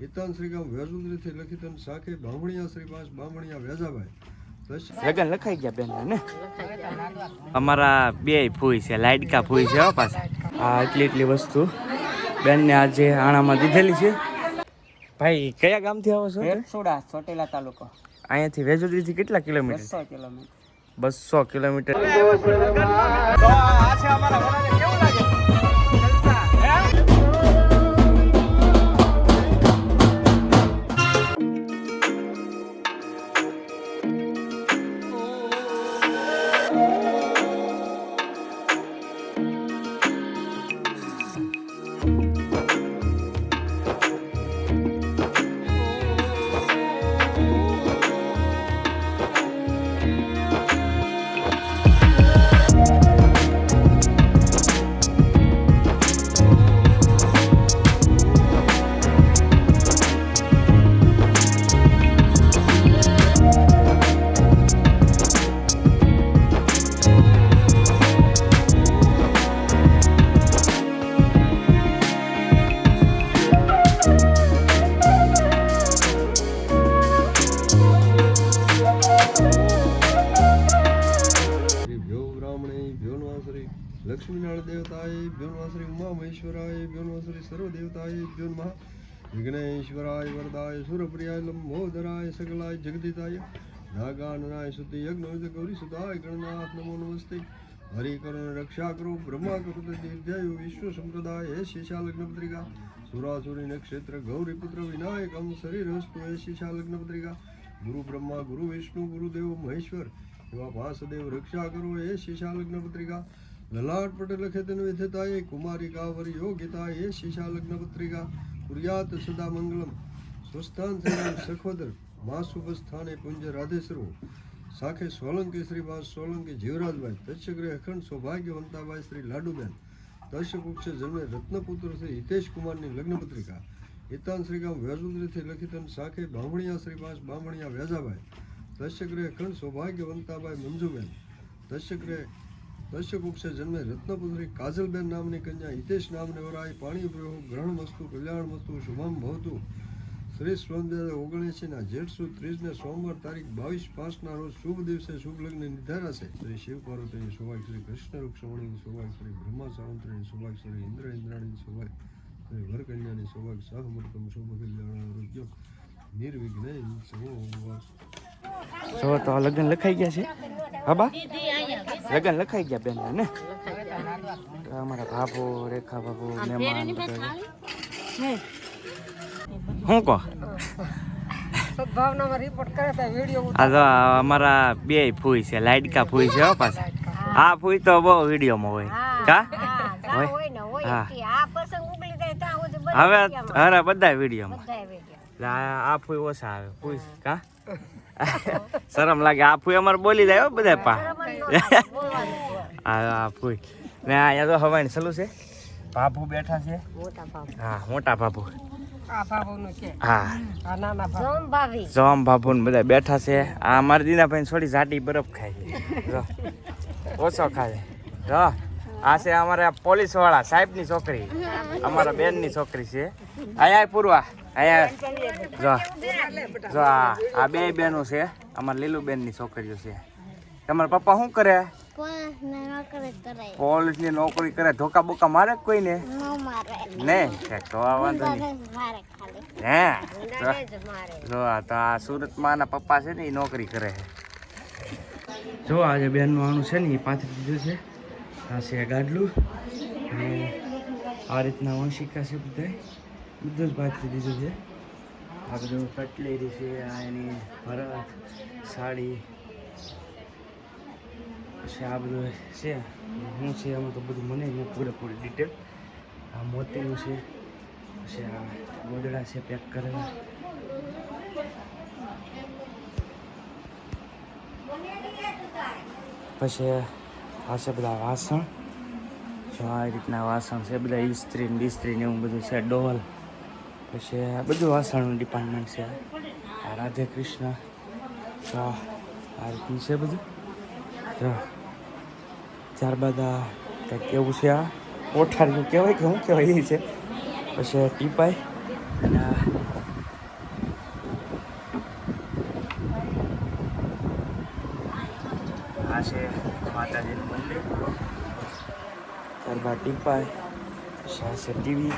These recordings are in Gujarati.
હિતાન શ્રી ગામ વેજુદ્રીથી લખિતન સાખે બામણિયા શ્રીવાસ બામણિયા વેજાભાઈ. લગન લખાઈ ગયા બેન ને? અમારા બે ફૂઈ છે લાઇટકા ફૂઈ છે પાછા. આ એટલી એટલી વસ્તુ બેનને આજે આણામાં દીધેલી છે. ભાઈ કયા ગામથી આવો છો? વેરસોડા ચોટીલા તાલુકો. અહીંયાથી વેજોદરીથી કેટલા કિલોમીટર? બસો કિલોમીટર. બસો કિલોમીટર. લક્ષ્મીનારાયણ દેવતાએ ભ્યોનવાસરી ઉમા મહેશ્વરાય ભ્યોનવાસરી સર્વ દેવતાએ ભ્યો નમઃ વિઘ્નેશ્વરાય વરદાય સુરપ્રિયાય લંબોદરાય સકલાય જગદીતાય નાગાનનાય શુદ્ધિ યજ્ઞ ગૌરી સુતાય ગણનાથ નમો નમસ્તે હરિ કરુણ રક્ષા કરો બ્રહ્મા કૃત દીર્ઘાયુ વિશ્વ સંપ્રદાય હે શેષા લગ્ન પત્રિકા સુરાસુરી નક્ષત્ર ગૌરી પુત્ર વિનાયકમ શરીર હસ્તુ હે શેષા લગ્ન પત્રિકા ગુરુ બ્રહ્મા ગુરુ વિષ્ણુ ગુરુદેવ મહેશ્વર એવા વાસુદેવ રક્ષા કરો એ શિશાલગ્ન પત્રિકા લલાટ પટેલ લખે તેન વિધેતાએ કુમારિકા વર યોગ્યતા એ શિશાલગ્ન પત્રિકા કુર્યાત સદા મંગલમ સ્વસ્થાન શ્રીરામ સખોદર મા શુભ સ્થાને પુંજ રાધેશ્વરો સાખે સોલંકી શ્રી વાસ સોલંકી જીવરાજભાઈ દશગ્રહ અખંડ સૌભાગ્યવંતાભાઈ શ્રી લાડુબેન દશકુક્ષે જન્મે રત્નપુત્ર શ્રી હિતેશ કુમારની લગ્ન પત્રિકા હિતાન શ્રી ગામ વેજુદ્રીથી લખિતન સાખે બામણિયા શ્રીવાસ બામણિયા વેજાભાઈ દશગ્રહ ખંડ સૌભાગ્યવંતાભાઈ મંજુબેન દશગ્રહ ઉપસે જન્મે રત્નપુત્રી કાજલબેન નામની કન્યા હિતેશ નામને વરાય પાણી પ્રયોગ ગ્રહણ વસ્તુ કલ્યાણ વસ્તુ શુભમ ભવતું. શ્રી સ્વન બે હજાર ઓગણએંસીના જેઠ સુદ ત્રીસને સોમવાર તારીખ બાવીસ પાંચના રોજ શુભ દિવસે શુભ લગ્ન નિર્ધારાશે શ્રી શિવ પાર્વતીની સુભાગ શ્રી કૃષ્ણ રૂક્ષમણીની સુભાગ શ્રી બ્રહ્મા સાવંતરીની સુભાગ શ્રી ઇન્દ્ર ઇન્દ્રાણીની સુભાગ શ્રી વરકન્યાની સુભાગ સહમૃતમ શુભ કલ્યાણ આરોગ્ય નિર્વિઘ્ન સૌ જો તો લગ્ન લખાઈ ગયા છે. હા બા લગ્ન લખાઈ ગયા બેન ને? અમારા ભાભો રેખા બાબુ મહેમાન બધા. શું કહો? આ અમારા બે ફૂઈ છે લાઇટકા ફૂઈ છે હો પાછા. આ ફૂઈ તો બહુ વિડીયોમાં હોય. કા? હોય હા. હવે અરે બધા વિડીયોમાં. આ આ ફૂઈ ઓછા આવે. ફૂઈ કા? શરમ લાગે. આ ફૂઈ અમારે બોલી જાય હો બધા પા. આ ફૂઈ. ને અહીંયા તો હવાઈ સલું છે. બાપુ બેઠા છે. હા મોટા ભાભુ નાના બાબુ જોમ ને બધા બેઠા છે. આ અમારા દીનાભાઈ થોડી જાડી બરફ ખાય ઓછો ખાય. જો. આ છે અમારા પોલીસવાળા સાહેબની છોકરી. અમારા બેનની છોકરી છે. અહીંયા પૂરવા. અહીંયા જો. જો આ બે બેનો છે. અમારા લીલુબેનની છોકરીઓ છે. તમારા પપ્પા શું કરે? પોલીસની નોકરી કરે. ધોકા બોકા મારે કોઈ ને? નહીં તો વાંધો નહીં. હે? જો. તો આ સુરતમાં આના પપ્પા છે ને એ નોકરી કરે છે. જો આજે બેનનું આનું છે ને એ પાથરી દીધું છે. આ છે ગાડલું. અને આ રીતના વંશિકા છે બધા બધું જ ભાતરી દીધું છે. આ બધું કટલેરી છે, આ એની ભરત, સાડી. પછી આ બધું છે. હું છે એમાં તો બધું મને ન પૂરેપૂરી ડિટેલ આ મોતીનું છે. પછી આ ગોદડા છે પેક કરેલા. પછી આ છે બધા વાસણ. જો આ રીતના વાસણ છે, બધા ઇસ્ત્રી ને બિસ્ત્રી ને એવું બધું છે, ડોલ. પછી આ બધું વાસણનું ડિપાર્ટમેન્ટ છે. આ રાધે કૃષ્ણ જો આ રીતનું છે બધું. જો. ત્યારબાદ આ કંઈક કેવું છે આ. કોઠારીનું કહેવાય કે શું કહેવાય એ છે. પછી ટીપાઈ અને આ બા ટીપાય પછી આ ટીવી,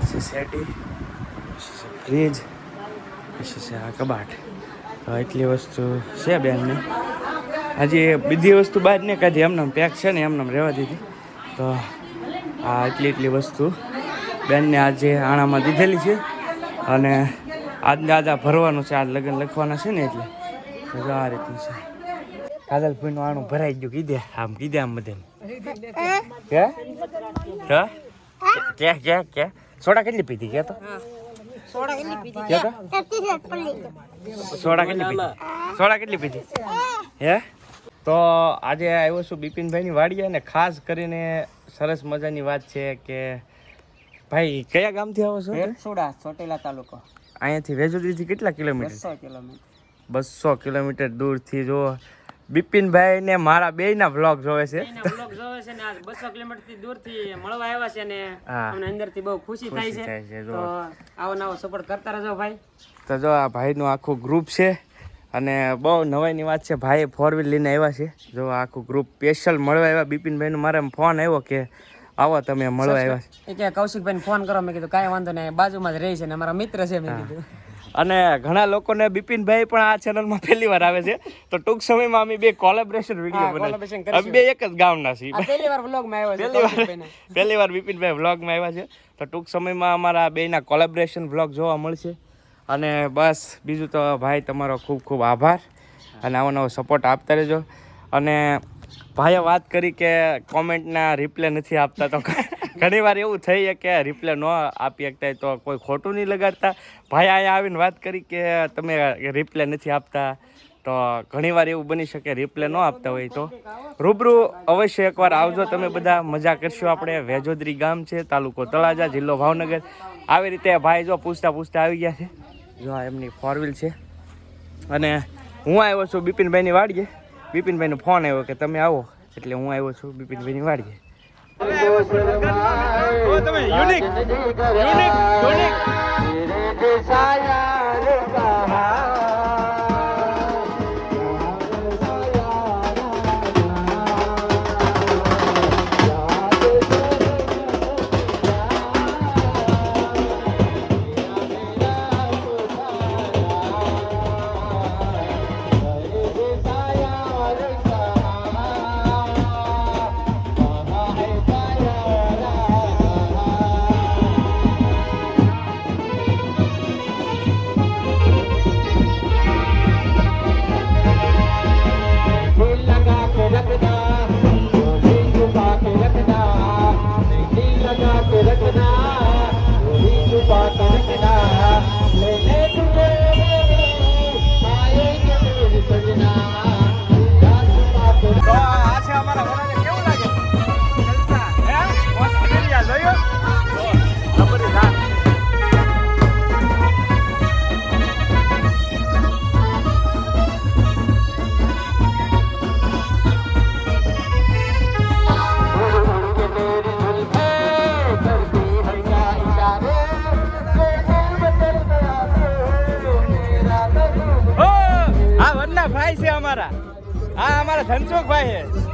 પછી સેટી, પછી છે ફ્રીજ, પછી છે આ કબાટ. તો એટલી વસ્તુ છે બેનને. હજી બીજી વસ્તુ બહાર નહીં કાઢી એમને પેક છે ને એમને રહેવા દીધી. તો આ એટલી એટલી વસ્તુ. બેનને આજે આણામાં દીધેલી છે અને આજને આજે ભરવાનું છે, આજ લગ્ન લખવાના છે ને એટલે. આ રીતનું છે. કાજલભાઈનું આણું ભરાઈ ગયું કીધે આમ કીધે આમ બધે કે કે કે કે કે? સોડા કેટલી પીધી કે તો? સોડા કેટલી પીધી તો? સોડા કેટલી પીધી? સોડા કેટલી પીધી? હે? તો આજે આવ્યો છું બિપિનભાઈની વાડીએ ને ખાસ કરીને સરસ મજાની વાત છે કે ભાઈ કયા ગામથી આવો છો? વેરસુડા ચોટેલા તાલુકો. અહીંયાથી વેજોદરીથી કેટલા કિલોમીટર? બસો કિલોમીટર. બસો કિલોમીટર દૂરથી જો બિપિનભાઈ ને મારા બેયના વ્લોગ જોવે છે. બ્લોગ જોવે છે ને આ બસો કિલોમીટરથી દૂરથી મળવા આવ્યા છે ને અમને અંદરથી બહુ ખુશી થાય છે, તો આવો નવો સપોર્ટ કરતા રહેજો ભાઈ. તો જો આ ભાઈનું આખું ગ્રુપ છે અને બહુ નવાઈની વાત છે ભાઈ ફોર વ્હીલ લઈને આવ્યા છે. જો આખું ગ્રુપ સ્પેશિયલ મળવા આવ્યા. બિપિનભાઈનો મારે ફોન આવ્યો કે આવો તમે મળવા આવ્યા છે. કે કૌશિકભાઈ ફોન કરો મેં કીધું કાંઈ વાંધો નહીં બાજુમાં જ રહી છે ને અમારા મિત્ર છે મેં કીધું. અને ઘણા લોકોને બિપિનભાઈ પણ આ ચેનલમાં પહેલી વાર આવે છે. તો ટૂંક સમયમાં અમે બે કોલેબરેશન વીડિયો બનાવી. અમે બે એક જ ગામના છીએ. પહેલી વાર વ્લોગમાં આવ્યા છે પહેલી વાર. પહેલી વાર બિપિનભાઈ વ્લોગમાં આવ્યા છે. તો ટૂંક સમયમાં અમારા બેના કોલેબરેશન વ્લોગ જોવા મળશે. અને બસ બીજું તો ભાઈ તમારો ખૂબ ખૂબ આભાર. અને આવો નવો સપોર્ટ આપતા રહેજો. અને ભાઈએ વાત કરી કે કોમેન્ટના રિપ્લે નથી આપતા તો ઘણી વાર એવું થઈ કે રિપ્લે ન આપી શકતા તો કોઈ ખોટું નહીં લગાડતા. ભાઈ અહીંયા આવીને વાત કરી કે તમે રિપ્લે નથી આપતા. તો ઘણીવાર એવું બની શકે રિપ્લે ન આપતા હોય તો. રૂબરૂ અવશ્ય એકવાર આવજો. તમે બધા મજા કરશો. આપણે વેજોદરી ગામ છે, તાલુકો તળાજા, જિલ્લો ભાવનગર. આવી રીતે ભાઈ જો પૂછતા પૂછતા આવી ગયા છે. જો એમની ફોર વ્હીલ છે. અને હું આવ્યો છું બિપિનભાઈની વાડીએ. બિપિનભાઈનો ફોન આવ્યો કે તમે આવો. એટલે હું આવ્યો છું બિપિનભાઈની વાડીએ. તમે યુનિક યુનિક યુનિક અમારા. આ અમારા ધનસુખ ભાઈ છે.